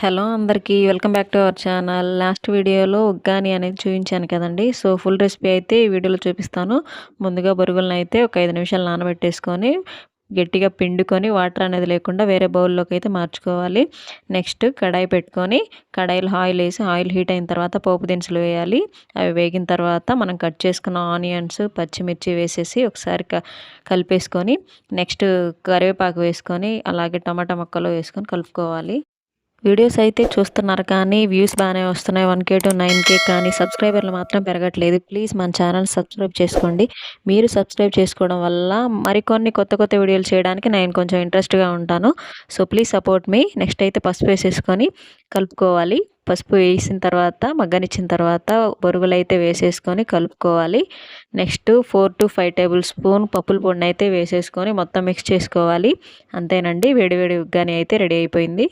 Hello అందరికీ welcome back to our channel. Last వీడియోలో ఉగ్గాని అనేది చూపించాను కదండి. సో ఫుల్ రెసిపీ అయితే ఈ వీడియోలో చూపిస్తాను. ముందుగా బొరుగులను అయితే ఒక ఐదు నిమిషాలు నానబెట్టేసుకొని గట్టిగా పిండుకొని వాటర్ అనేది లేకుండా వేరే బౌల్లోకి అయితే మార్చుకోవాలి. నెక్స్ట్ కడాయి పెట్టుకొని కడాయిలో ఆయిల్ వేసి ఆయిల్ హీట్ అయిన తర్వాత పోపు దినుసులు వేయాలి. అవి వేగిన తర్వాత మనం కట్ చేసుకున్న ఆనియన్స్ పచ్చిమిర్చి వేసేసి ఒకసారి కలిపేసుకొని నెక్స్ట్ కరివేపాకు వేసుకొని అలాగే టమాటా ముక్కలు వేసుకొని కలుపుకోవాలి. వీడియోస్ అయితే చూస్తున్నారు కానీ వ్యూస్ బాగానే వస్తున్నాయి. One K to nine K కానీ సబ్స్క్రైబర్లు మాత్రం పెరగట్లేదు. ప్లీజ్ మన ఛానల్ సబ్స్క్రైబ్ చేసుకోండి. మీరు సబ్స్క్రైబ్ చేసుకోవడం వల్ల మరికొన్ని కొత్త కొత్త వీడియోలు చేయడానికి నేను కొంచెం ఇంట్రెస్ట్గా ఉంటాను. So please support me. Next అయితే పసుపు వేసేసుకొని కలుపుకోవాలి. పసుపు వేసిన తర్వాత మగ్గనిచ్చిన తర్వాత బొరుగులు అయితే వేసేసుకొని కలుపుకోవాలి. Next four to five tablespoon పప్పుల పొడిని అయితే వేసేసుకొని మొత్తం మిక్స్ చేసుకోవాలి. అంతేనండి. వేడివేడి ఉగ్గాని అయితే రెడీ అయిపోయింది.